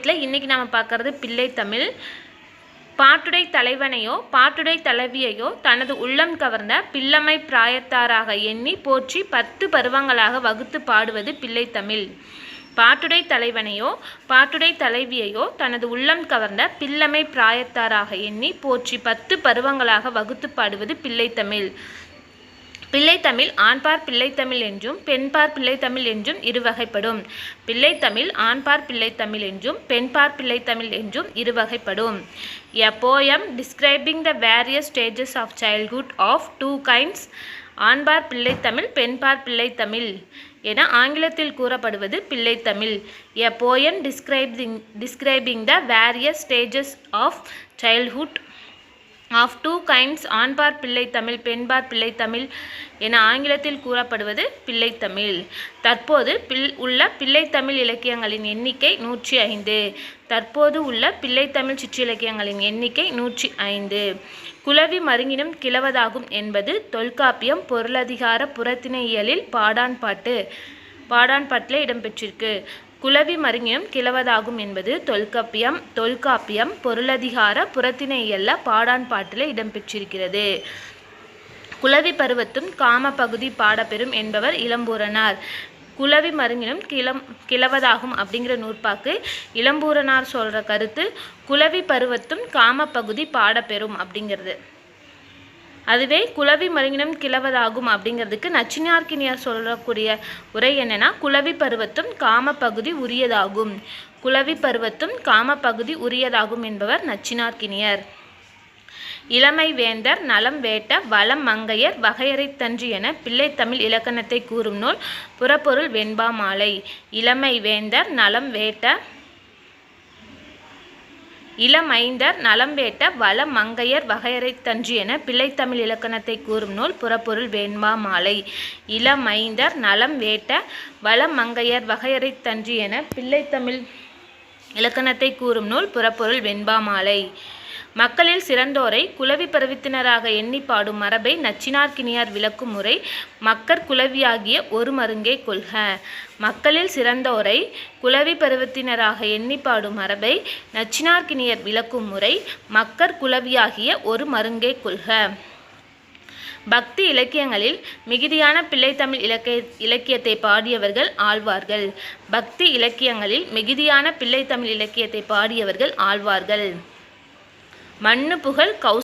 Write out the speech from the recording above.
இதில் இன்றைக்கி பார்க்கறது பார்க்குறது பிள்ளை தமிழ். பாட்டுடை தலைவனையோ பாட்டுடை தலைவியையோ தனது உள்ளம் கவர்ந்த பிள்ளமை பிராயத்தாராக எண்ணி போற்றி பத்து பருவங்களாக வகுத்து பாடுவது பிள்ளை தமிழ். பாட்டுடை தலைவனையோ பாட்டுடை தலைவியையோ தனது உள்ளம் கவர்ந்த பிள்ளமை பிராயத்தாராக எண்ணி போற்றி பத்து பருவங்களாக வகுத்து பாடுவது பிள்ளைத்தமிழ் பிள்ளைத்தமிழ் ஆண்பார் பிள்ளைத்தமிழ் என்றும் பெண்பார் பிள்ளைத்தமிழ் என்றும் இருவகைப்படும். பிள்ளைத்தமிழ் ஆண்பார் பிள்ளைத்தமிழ் என்றும் பெண்பார் பிள்ளைத்தமிழ் என்றும் இருவகைப்படும். A poem describing the various stages of childhood of two kinds ஆண்பார் பிள்ளைத்தமிழ் பெண்பார் பிள்ளைத்தமிழ் என ஆங்கிலத்தில் கூறப்படுவது பிள்ளைத்தமிழ். A poem describing describing the various stages of childhood of two kinds ஆண்பார் பிள்ளைத்தமிழ் பெண்பார் பிள்ளைத்தமிழ் என ஆங்கிலத்தில் கூறப்படுவது பிள்ளைத்தமிழ் தற்போது பில் உள்ள பிள்ளைத்தமிழ் இலக்கியங்களின் எண்ணிக்கை நூற்றி ஐந்து. தற்போது உள்ள பிள்ளைத்தமிழ் சிற்றிலக்கியங்களின் எண்ணிக்கை நூற்றி ஐந்து. குலவி மருங்கினம் கிளவதாகும் என்பது தொல்காப்பியம் பொருளதிகார புறத்திணையியலில் பாடான்பாட்டு பாடான்பாட்டில் இடம்பெற்றிருக்கு குலவி மருங்கியம் கிளவதாகும் என்பது தொல்காப்பியம் தொல்காப்பியம் பொருளதிகார புறத்தினையல்ல பாடான் பாட்டில் இடம்பெற்றிருக்கிறது. குலவி பருவத்தும் காம பகுதி பாடப்பெறும் என்பவர் இளம்பூரனார் குலவி மருங்கினும் கிளம் கிளவதாகும் அப்படிங்கிற நூற்பாக்கு இளம்பூரனார் சொல்கிற கருத்து குலவி பருவத்தும் காம பகுதி பாடப்பெறும் அப்படிங்கிறது. அதுவே குலவி மருங்கினம் கிளவதாகும் அப்படிங்கிறதுக்கு நச்சினார்க்கினியார் சொல்லக்கூடிய உரை என்னன்னா குலவி பருவத்தும் காம பகுதி உரியதாகும். குலவி பருவத்தும் காம பகுதி உரியதாகும் என்பவர் நச்சினார்க்கினியர். இளமை வேந்தர் நலம் வேட்ட வளம் மங்கையர் வகையறைத்தன்று என பிள்ளைத்தமிழ் இலக்கணத்தை கூறும் நூல் புறப்பொருள் வெண்பா மாலை. இளமை வேந்தர் நலம் வேட்ட இளமைந்தர் நலம்பேட்ட வள மங்கையர் வகையறைத்தன்று என பிள்ளைத்தமிழ் இலக்கணத்தை கூறும் நூல் புறப்பொருள் வெண்பா மாலை இளமைந்தர் நலம் வேட்ட வள மங்கையர் வகையறைத்தன்று என பிள்ளைத்தமிழ் இலக்கணத்தை கூறும் நூல் புறப்பொருள் வெண்பா மாலை மக்களில் சிறந்தோரை குலவி பருவத்தினராக எண்ணி பாடும் மரபை நச்சினார்க்கினியார் விளக்கும் முறை மக்கர் குலவியாகிய ஒரு மருங்கே கொள்க. மக்களில் சிறந்தோரை குலவி பருவத்தினராக எண்ணி பாடும் மரபை நச்சினார்க்கினியர் விளக்கும் முறை மக்கர் குலவியாகிய ஒரு மருங்கே கொள்க. பக்தி இலக்கியங்களில் மிகுதியான பிள்ளைத்தமிழ் இலக்கிய இலக்கியத்தை பாடியவர்கள் ஆழ்வார்கள். பக்தி இலக்கியங்களில் மிகுதியான பிள்ளைத்தமிழ் இலக்கியத்தை பாடியவர்கள் ஆழ்வார்கள். மண்ணு புகழ் கௌ